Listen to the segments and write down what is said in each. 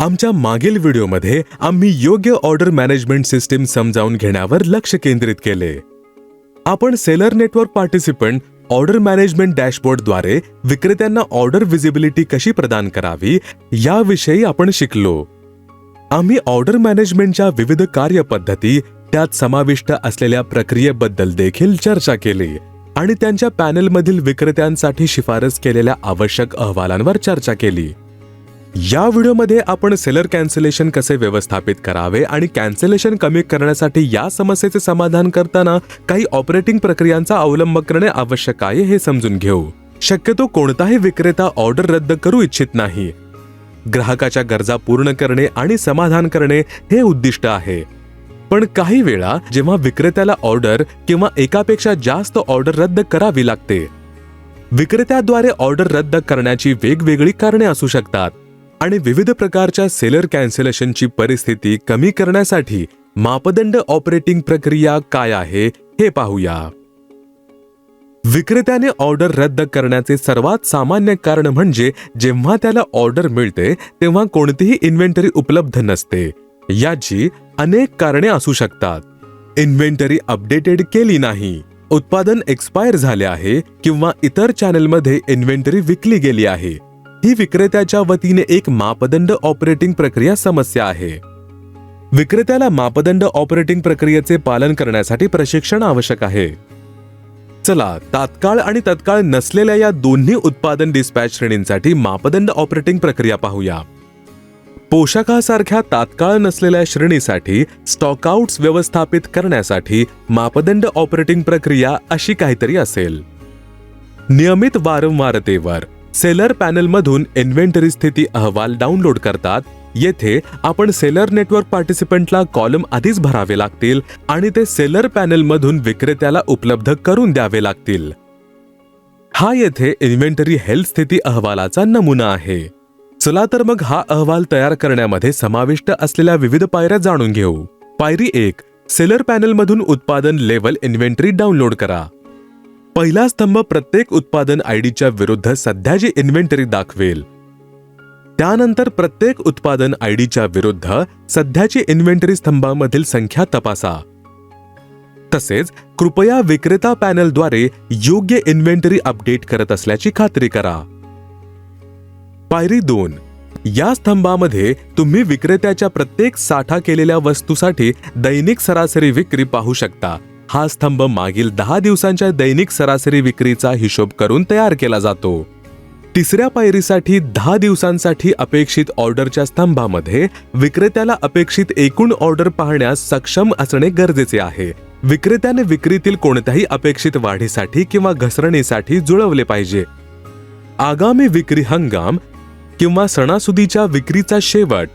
आमच्या मागील व्हिडिओमध्ये आम्ही योग्य ऑर्डर मॅनेजमेंट सिस्टीम समजावून घेण्यावर लक्ष केंद्रित केले. आपण seller network participant order management डॅशबोर्डद्वारे विक्रेत्यांना ऑर्डर विजिबिलिटी कशी प्रदान करावी याविषयी आपण शिकलो. आम्ही ऑर्डर मॅनेजमेंटच्या विविध कार्यपद्धती त्यात समाविष्ट असलेल्या प्रक्रियेबद्दल देखील चर्चा केली आणि त्यांच्या पॅनेलमधील विक्रेत्यांसाठी शिफारस केलेल्या आवश्यक अहवालांवर चर्चा केली. या व्हिडिओमध्ये आपण सेलर कॅन्सलेशन कसे व्यवस्थापित करावे आणि कॅन्सलेशन कमी करण्यासाठी या समस्येचे समाधान करताना काही ऑपरेटिंग प्रक्रियांचा अवलंब करणे आवश्यक आहे हे समजून घेऊ. शक्यतो कोणताही विक्रेता ऑर्डर रद्द करू इच्छित नाही. ग्राहकाच्या गरजा पूर्ण करणे आणि समाधान करणे हे उद्दिष्ट आहे. पण काही वेळा जेव्हा विक्रेत्याला ऑर्डर किंवा एकापेक्षा जास्त ऑर्डर रद्द करावी लागते विक्रेत्याद्वारे ऑर्डर रद्द करण्याची वेगवेगळी कारणे असू शकतात. आणि विविध प्रकारच्या सेलर कॅन्सलेशनची परिस्थिती कमी करण्यासाठी मापदंड ऑपरेटिंग प्रक्रिया काय आहे हे पाहूया. विक्रेत्याने ऑर्डर रद्द करण्याचे सर्वात सामान्य कारण म्हणजे जेव्हा त्याला ऑर्डर मिळते तेव्हा कोणतीही इन्व्हेंटरी उपलब्ध नसते. याची अनेक कारणे असू शकतात. इन्व्हेंटरी अपडेटेड केली नाही उत्पादन एक्सपायर झाले आहे किंवा इतर चॅनेलमध्ये इन्व्हेंटरी विकली गेली आहे. ही विक्रेत्याच्या वतीने एक मापदंड ऑपरेटिंग प्रक्रिया समस्या आहे. विक्रेत्याला मापदंड ऑपरेटिंग प्रक्रियेचे पालन करण्यासाठी प्रशिक्षण आवश्यक आहे. चला तात्काळ आणि तत्काळ नसलेल्या या दोन्ही उत्पादन डिस्पॅच श्रेणींसाठी मापदंड ऑपरेटिंग प्रक्रिया पाहूया. पोशाखासारख्या तात्काळ नसलेल्या श्रेणीसाठी स्टॉकआउट्स व्यवस्थापित करण्यासाठी मापदंड ऑपरेटिंग प्रक्रिया अशी काहीतरी असेल. नियमित वारंवारतेवर सेलर पॅनलमधून इन्व्हेंटरी स्थिती अहवाल डाउनलोड करतात. येथे आपण सेलर नेटवर्क पार्टिसिपंटला कॉलम आधीच भरावे लागतील आणि ते सेलर पॅनलमधून विक्रेत्याला उपलब्ध करून द्यावे लागतील. हा येथे इन्व्हेंटरी हेल्थ स्थिती अहवालाचा नमुना आहे. चला तर मग हा अहवाल तयार करण्यामध्ये समाविष्ट असलेल्या विविध पायऱ्या जाणून घेऊ. पायरी एक सेलर पॅनलमधून उत्पादन लेवल इन्व्हेंटरी डाउनलोड करा. पहिला स्तंभ प्रत्येक उत्पादन आयडीच्या विरुद्ध सध्याची इन्व्हेंटरी दाखवेल त्यानंतर प्रत्येक उत्पादन आयडीच्या विरुद्ध सध्याची इन्व्हेंटरी स्तंभामधील संख्या तपासा. तसेच कृपया विक्रेता पॅनलद्वारे योग्य इन्व्हेंटरी अपडेट करत असल्याची खात्री करा. पायरी दोन. या स्तंभामध्ये तुम्ही विक्रेत्याच्या प्रत्येक साठा केलेल्या वस्तूसाठी दैनिक सरासरी विक्री पाहू शकता. हा स्तंभ मागील दहा दिवसांच्या दैनिक सरासरी विक्रीचा हिशोब करून तयार केला जातो. तिसऱ्या पायरीसाठी दहा दिवसांसाठी अपेक्षित ऑर्डरच्या स्तंभामध्ये विक्रेत्याला अपेक्षित एकूण ऑर्डर पाहण्यास सक्षम असणे गरजेचे आहे. विक्रेत्याने विक्रीतील कोणत्याही अपेक्षित वाढीसाठी किंवा घसरणीसाठी जुळवले पाहिजे. आगामी विक्री हंगाम किंवा सणासुदीच्या विक्रीचा शेवट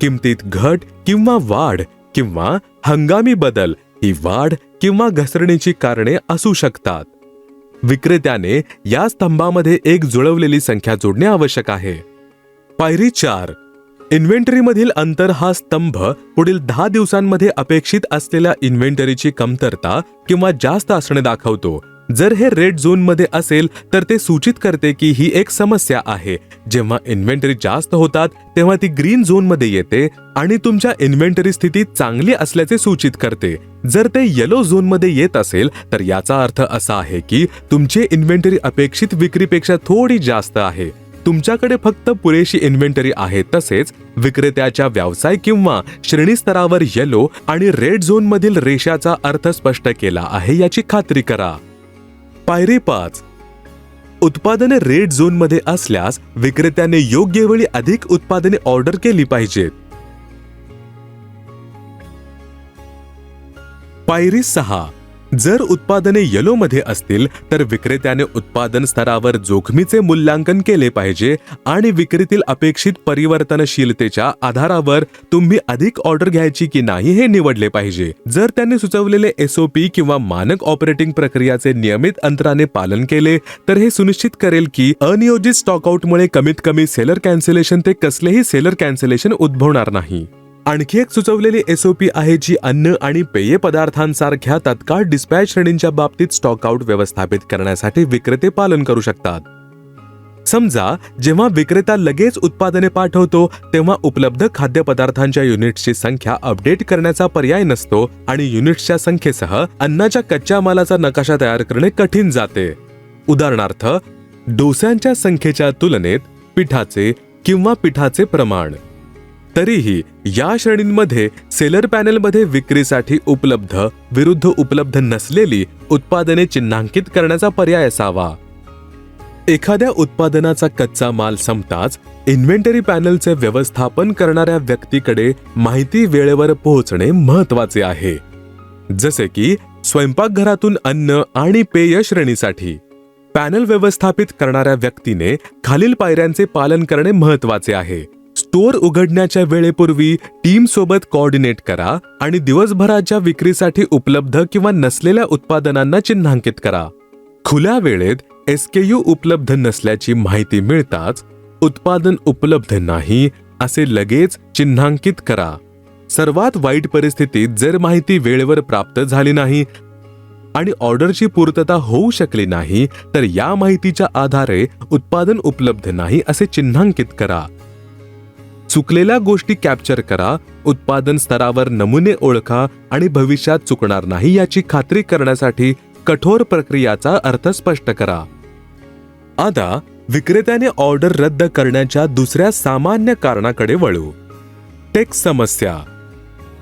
किमतीत घट किंवा वाढ किंवा हंगामी बदल ही वाढ किंवा घसरणीची कारणे असू शकतात. विक्रेत्याने या स्तंभामध्ये एक जुळवलेली संख्या जोडणे आवश्यक आहे. पायरी चार. इन्व्हेंटरीमधील अंतर हा स्तंभ पुढील दहा दिवसांमध्ये अपेक्षित असलेल्या इन्व्हेंटरीची कमतरता किंवा जास्त असणे दाखवतो. जर हे रेड झोनमध्ये असेल तर ते सूचित करते की ही एक समस्या आहे. जेव्हा इन्व्हेंटरी जास्त होतात तेव्हा ती ग्रीन झोनमध्ये येते आणि तुमच्या इन्व्हेंटरी स्थिती चांगली असल्याचे सूचित करते. जर ते येलो झोनमध्ये येत असेल तर याचा अर्थ असा आहे की तुमचे इन्व्हेंटरी अपेक्षित विक्रीपेक्षा थोडी जास्त आहे. तुमच्याकडे फक्त पुरेशी इन्व्हेंटरी आहे तसेच विक्रेत्याच्या व्यवसाय किंवा श्रेणी स्तरावर येलो आणि रेड झोन मधील रेषाचा अर्थ स्पष्ट केला आहे याची खात्री करा. पायरी पाच. उत्पादने रेड झोनमध्ये असल्यास विक्रेत्याने योग्य वेळी अधिक उत्पादने ऑर्डर केली पाहिजेत. पायरी सहा. जर उत्पादने येलोमध्ये असतील तर विक्रेत्याने उत्पादन स्तरावर जोखमीचे मूल्यांकन केले पाहिजे आणि विक्रीतील अपेक्षित परिवर्तनशीलतेच्या आधारावर तुम्ही अधिक ऑर्डर घ्यायची की नाही हे निवडले पाहिजे. जर त्यांनी सुचवलेले एसओपी किंवा मानक ऑपरेटिंग प्रक्रियाचे नियमित अंतराने पालन केले तर हे सुनिश्चित करेल की अनियोजित स्टॉकआउटमुळे कमीत कमी सेलर कॅन्सलेशन ते कसलेही सेलर कॅन्सलेशन उद्भवणार नाही. आणखी एक सुचवलेली एसओपी आहे जी अन्न आणि पेय पदार्थांसारख्या तत्काळ डिस्पॅच श्रेणींच्या बाबतीत स्टॉकआउट व्यवस्थापित करण्यासाठी विक्रेते पालन करू शकतात. समजा जेव्हा विक्रेता लगेच उत्पादने पाठवतो तेव्हा उपलब्ध खाद्यपदार्थांच्या युनिट्सची संख्या अपडेट करण्याचा पर्याय नसतो आणि युनिट्सच्या संख्येसह अन्नाच्या कच्च्या मालाचा नकाशा तयार करणे कठीण जाते. उदाहरणार्थ डोस्यांच्या संख्येच्या तुलनेत पिठाचे किंवा पिठाचे प्रमाण तरीही या श्रेणींमध्ये सेलर पॅनेलमध्ये विक्रीसाठी उपलब्ध विरुद्ध उपलब्ध नसलेली उत्पादने चिन्हांकित करण्याचा पर्याय असावा. एखाद्या उत्पादनाचा कच्चा माल संपताच इन्व्हेंटरी पॅनलचे व्यवस्थापन करणाऱ्या व्यक्तीकडे माहिती वेळेवर पोहोचणे महत्त्वाचे आहे. जसे की स्वयंपाकघरातून अन्न आणि पेय श्रेणीसाठी. पॅनल व्यवस्थापित करणाऱ्या व्यक्तीने खालील पायऱ्यांचे पालन करणे महत्त्वाचे आहे. स्टोअर उघडण्याच्या वेळेपूर्वी टीम सोबत कोऑर्डिनेट करा आणि दिवसभराच्या विक्रीसाठी उपलब्ध किंवा नसलेल्या उत्पादनांना चिन्हांकित करा. खुल्या वेळेत एसकेयू उपलब्ध नसल्याची माहिती मिळताच उत्पादन उपलब्ध नाही असे लगेच चिन्हांकित करा. सर्वात वाईट परिस्थितीत जर माहिती वेळेवर प्राप्त झाली नाही आणि ऑर्डरची पूर्तता होऊ शकली नाही तर या माहितीच्या आधारे उत्पादन उपलब्ध नाही असे चिन्हांकित करा. चुकलेल्या गोष्टी कॅप्चर करा उत्पादन स्तरावर नमुने ओळखा आणि भविष्यात चुकणार नाही याची खात्री करण्यासाठी कठोर प्रक्रियाचा अर्थ स्पष्ट करा. आता विक्रेत्याने ऑर्डर रद्द करण्याच्या दुसऱ्या सामान्य कारणाकडे वळू. टेक्स समस्या.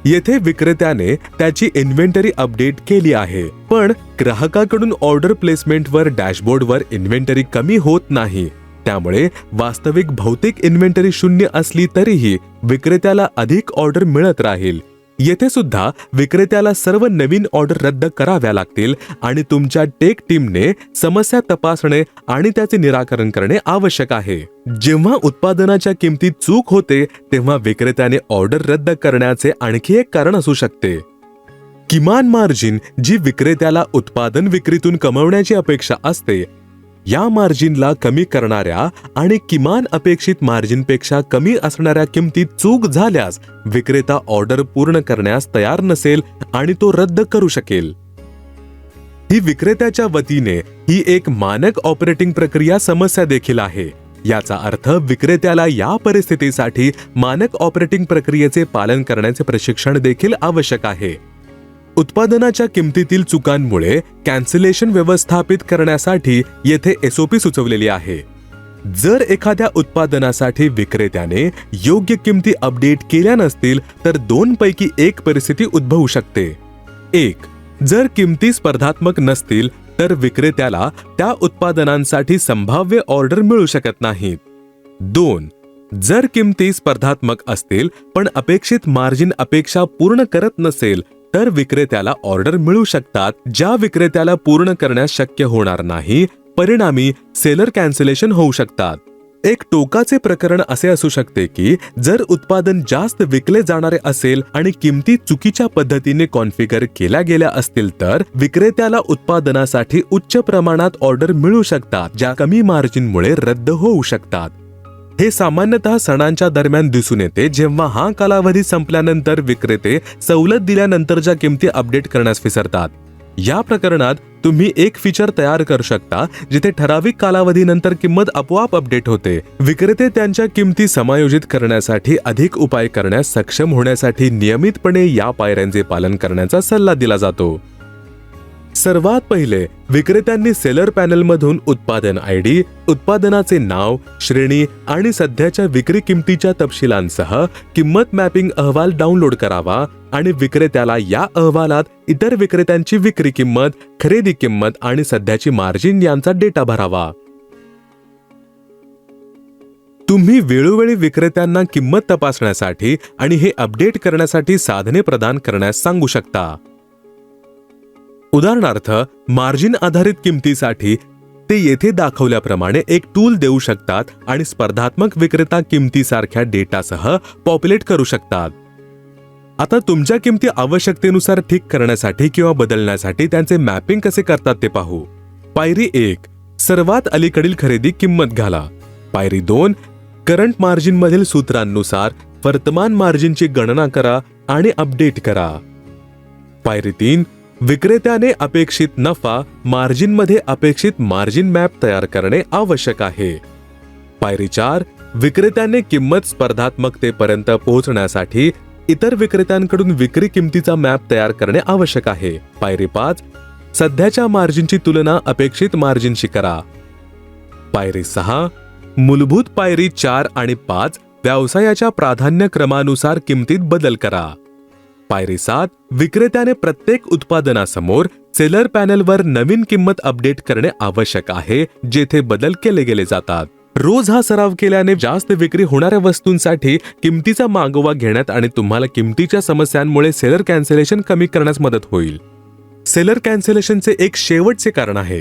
येथे विक्रेत्याने त्याची इन्व्हेंटरी अपडेट केली आहे पण ग्राहकाकडून ऑर्डर प्लेसमेंटवर डॅशबोर्डवर इन्व्हेंटरी कमी होत नाही. त्यामुळे वास्तविक भौतिक इन्व्हेंटरी शून्य असली तरीही विक्रेत्याला अधिक ऑर्डर मिळत राहील. येथे सुद्धा विक्रेत्याला सर्व नवीन ऑर्डर रद्द कराव्या लागतील आणि तुमच्या टेक टीमने समस्या तपासणे आणि त्याचे निराकरण करणे आवश्यक आहे. जेव्हा उत्पादनाच्या किमतीत चूक होते तेव्हा विक्रेत्याने ऑर्डर रद्द करण्याचे आणखी एक कारण असू शकते. किमान मार्जिन जी विक्रेत्याला उत्पादन विक्रीतून कमवण्याची अपेक्षा असते या मार्जिनला कमी करणाऱ्या आणि किमान अपेक्षित मार्जिनपेक्षा कमी असणाऱ्या किमतीत चूक झाल्यास विक्रेता ऑर्डर पूर्ण करण्यास तयार नसेल आणि तो रद्द करू शकेल. ही विक्रेत्याच्या वतीने ही एक मानक ऑपरेटिंग प्रक्रिया समस्या देखील आहे. याचा अर्थ विक्रेत्याला या परिस्थितीसाठी मानक ऑपरेटिंग प्रक्रियेचे पालन करण्याचे प्रशिक्षण देखील आवश्यक आहे. उत्पादनाच्या किमतीतील चुकांमुळे कॅन्सलेशन व्यवस्थापित करण्यासाठी येथे एसओपी सुचवलेली आहे. जर एखाद्या उत्पादनासाठी विक्रेत्याने योग्य किमती अपडेट केल्या नसतील तर दोन पैकी एक परिस्थिती उद्भवू शकते. एक जर किमती स्पर्धात्मक नसतील तर विक्रेत्याला त्या उत्पादनांसाठी संभाव्य ऑर्डर मिळू शकत नाहीत. दोन जर किमती स्पर्धात्मक असतील पण अपेक्षित मार्जिन अपेक्षा पूर्ण करत नसेल तर विक्रेत्याला ऑर्डर मिळू शकतात. ज्या विक्रेत्याला पूर्ण करण्यास शक्य होणार नाही परिणामी सेलर कॅन्सलेशन होऊ शकतात. एक टोकाचे प्रकरण असे असू शकते की जर उत्पादन जास्त विकले जाणारे असेल आणि किमती चुकीच्या पद्धतीने कॉन्फिगर केल्या गेल्या असतील तर विक्रेत्याला उत्पादनासाठी उच्च प्रमाणात ऑर्डर मिळू शकतात ज्या कमी मार्जिनमुळे रद्द होऊ शकतात. हे सामान्यतः सणांच्या दरम्यान दिसून येते जेव्हा हा कालावधी संपल्यानंतर विक्रेते सवलत दिल्यानंतरच्या किमती अपडेट करण्यास विसरतात. या प्रकरणात तुम्ही एक फीचर तयार करू शकता जिथे ठराविक कालावधीनंतर किंमत आपोआप अपडेट होते. विक्रेते त्यांच्या किमती समायोजित करण्यासाठी अधिक उपाय करण्यास सक्षम होण्यासाठी नियमितपणे या पायऱ्यांचे पालन करण्याचा सल्ला दिला जातो. सर्वात पहिले विक्रेत्यांनी सेलर पॅनलमधून उत्पादन आय डी उत्पादनाचे नाव श्रेणी आणि सध्याच्या विक्री किमतीच्या तपशिलांसह किंमत मॅपिंग अहवाल डाउनलोड करावा आणि विक्रेत्याला या अहवालात इतर विक्रेत्यांची विक्री किंमत खरेदी किंमत आणि सध्याची मार्जिन यांचा डेटा भरावा. तुम्ही वेळोवेळी विक्रेत्यांना किंमत तपासण्यासाठी आणि हे अपडेट करण्यासाठी साधने प्रदान करण्यास सांगू शकता. उदाहरणार्थ मार्जिन आधारित किमतीसाठी ते येथे दाखवल्याप्रमाणे एक टूल देऊ शकतात आणि स्पर्धात्मक विक्रेता किमतीसारख्या डेटासह पॉप्युलेट करू शकतात. आता तुमच्या किमती आवश्यकतेनुसार ठीक करण्यासाठी किंवा बदलण्यासाठी त्यांचे मॅपिंग कसे करतात ते पाहू. पायरी एक सर्वात अलीकडील खरेदी किंमत घाला. पायरी दोन करंट मार्जिन मधील सूत्रांनुसार वर्तमान मार्जिनची गणना करा आणि अपडेट करा. पायरी तीन विक्रेत्याने अपेक्षित नफा मार्जिनमध्ये अपेक्षित मार्जिन मॅप तयार करणे आवश्यक आहे. पायरी चार विक्रेत्याने किंमत स्पर्धात्मकतेपर्यंत पोहोचण्यासाठी इतर विक्रेत्यांकडून विक्री किमतीचा मॅप तयार करणे आवश्यक आहे. पायरी पाच सध्याच्या मार्जिनची तुलना अपेक्षित मार्जिनशी करा. पायरी सहा मूलभूत पायरी चार आणि पाच व्यवसायाच्या प्राधान्यक्रमानुसार किमतीत बदल करा. पायरी सात विक्रेत्याने प्रत्येक उत्पादनासमोर सेलर पॅनलवर नवीन किंमत अपडेट करणे आवश्यक आहे जेथे बदल केले गेले जातात. रोज हा सराव केल्याने जास्त विक्री होणाऱ्या वस्तूंसाठी किमतीचा मागोवा घेण्यात आणि तुम्हाला किमतीच्या समस्यांमुळे सेलर कॅन्सलेशन कमी करण्यास मदत होईल. सेलर कॅन्सलेशनचे एक शेवटचे कारण आहे.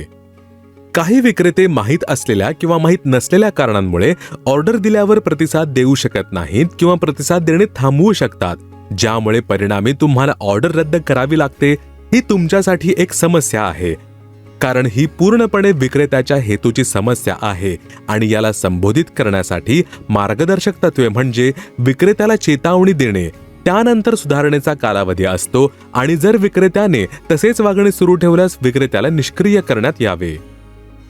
काही विक्रेते माहीत असलेल्या किंवा माहीत नसलेल्या कारणांमुळे ऑर्डर दिल्यावर प्रतिसाद देऊ शकत नाहीत किंवा प्रतिसाद देणे थांबवू शकतात. ज्यामुळे परिणामी तुम्हाला ऑर्डर रद्द करावी लागते ही तुमच्यासाठी एक समस्या आहे. कारण ही पूर्णपणे विक्रेत्याच्या हेतूची समस्या आहे आणि याला संबोधित करण्यासाठी मार्गदर्शक तत्वे म्हणजे विक्रेत्याला चेतावणी देणे त्यानंतर सुधारणेचा कालावधी असतो आणि जर विक्रेत्याने तसेच वागणे सुरू ठेवल्यास विक्रेत्याला निष्क्रिय करण्यात यावे.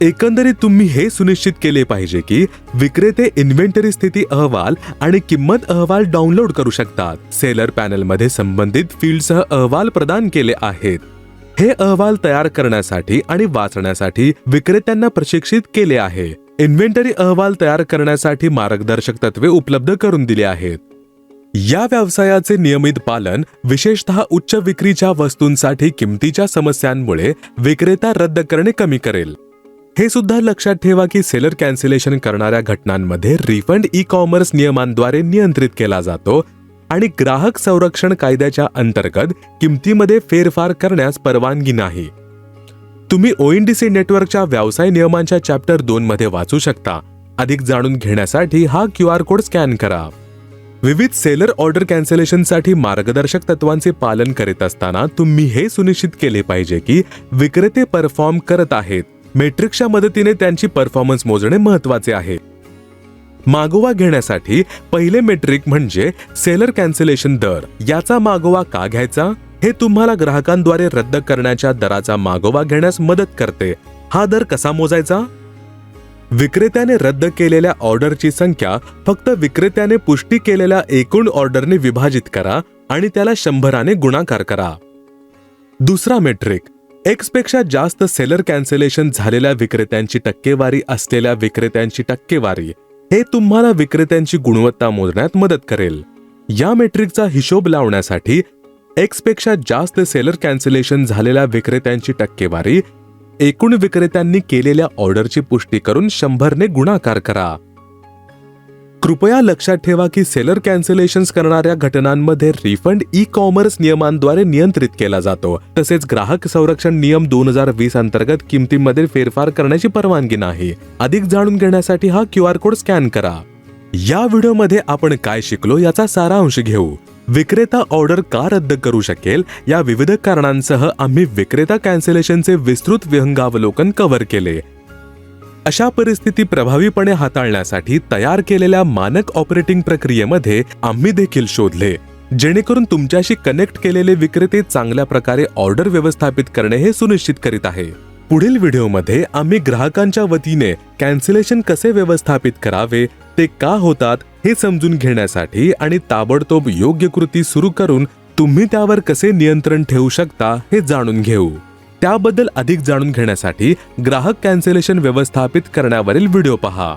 एकंदरीत तुम्ही हे सुनिश्चित केले पाहिजे की विक्रेते इन्व्हेंटरी स्थिती अहवाल आणि किंमत अहवाल डाउनलोड करू शकतात. सेलर पॅनलमध्ये संबंधित फील्डसह अहवाल प्रदान केले आहेत. हे अहवाल तयार करण्यासाठी आणि वाचण्यासाठी विक्रेत्यांना प्रशिक्षित केले आहे. इन्व्हेंटरी अहवाल तयार करण्यासाठी मार्गदर्शक तत्वे उपलब्ध करून दिली आहेत. या व्यवसायाचे नियमित पालन विशेषतः उच्च विक्रीच्या वस्तूंसाठी किमतीच्या समस्यांमुळे विक्रेता रद्द करणे कमी करेल. हे सुद्धा लक्षात ठेवा की सेलर कॅन्सलेशन करणाऱ्या घटनांमध्ये रिफंड ई कॉमर्स नियमांद्वारे नियंत्रित केला जातो आणि ग्राहक संरक्षण कायद्याच्या अंतर्गत किमतीमध्ये फेरफार करण्यास परवानगी नाही. तुम्ही ओएनडीसी नेटवर्कच्या व्यवसाय नियमांच्या चॅप्टर दोन मध्ये वाचू शकता. अधिक जाणून घेण्यासाठी हा क्यू आर कोड स्कॅन करा. विविध सेलर ऑर्डर कॅन्सलेशनसाठी मार्गदर्शक तत्वांचे पालन करीत असताना तुम्ही हे सुनिश्चित केले पाहिजे की विक्रेते परफॉर्म करत आहेत. मेट्रिक्सच्या मदतीने त्यांची परफॉर्मन्स मोजणे महत्त्वाचे आहे. मागोवा घेण्यासाठी पहिले मेट्रिक म्हणजे सेलर कॅन्सलेशन दर. याचा मागोवा का घ्यायचा? हे तुम्हाला ग्राहकांद्वारे रद्द करण्याच्या दराचा मागोवा घेण्यास मदत करते. हा दर कसा मोजायचा? विक्रेत्याने रद्द केलेल्या ऑर्डरची संख्या फक्त विक्रेत्याने पुष्टी केलेल्या एकूण ऑर्डरने विभाजित करा आणि त्याला शंभराने गुणाकार करा. दुसरा मेट्रिक एक्सपेक्षा जास्त सेलर कॅन्सलेशन झालेल्या विक्रेत्यांची टक्केवारी असलेल्या विक्रेत्यांची टक्केवारी हे तुम्हाला विक्रेत्यांची गुणवत्ता मोजण्यात मदत करेल. या मेट्रिकचा हिशोब लावण्यासाठी एक्सपेक्षा जास्त सेलर कॅन्सलेशन झालेल्या विक्रेत्यांची टक्केवारी एकूण विक्रेत्यांनी केलेल्या ऑर्डरची पुष्टी करून शंभरने गुणाकार करा. कृपया लक्षात ठेवा की सेलर कॅन्सलेशन्स करणाऱ्या घटनांमध्ये रिफंड ई कॉमर्स नियमांद्वारे नियंत्रित केला जातो. तसेच ग्राहक संरक्षण नियम दोन हजार वीस अंतर्गत किमतीमध्ये फेरफार करण्याची परवानगी नाही. अधिक जाणून घेण्यासाठी हा क्यू आर कोड स्कॅन करा. या व्हिडिओमध्ये आपण काय शिकलो याचा सारांश घेऊ. विक्रेता ऑर्डर का रद्द करू शकेल? या विविध कारणांसह आम्ही विक्रेता कॅन्सलेशनचे विस्तृत विहंगावलोकन कव्हर केले. अशा परिस्थिती प्रभावीपणे हाताळण्यासाठी तयार केलेल्या मानक ऑपरेटिंग प्रक्रियेमध्ये आम्ही देखील शोधले जेणेकरून तुमच्याशी कनेक्ट केलेले विक्रेते चांगल्या प्रकारे ऑर्डर व्यवस्थापित करणे हे सुनिश्चित करीत आहे. पुढील व्हिडिओमध्ये आम्ही ग्राहकांच्या वतीने कॅन्सलेशन कसे व्यवस्थापित करावे ते का होतात हे समजून घेण्यासाठी आणि ताबडतोब योग्य कृती सुरू करून तुम्ही त्यावर कसे नियंत्रण ठेवू शकता हे जाणून घेऊ. त्याबद्दल अधिक जाणून घेण्यासाठी ग्राहक कॅन्सलेशन व्यवस्थापित करण्यावरील व्हिडिओ पहा.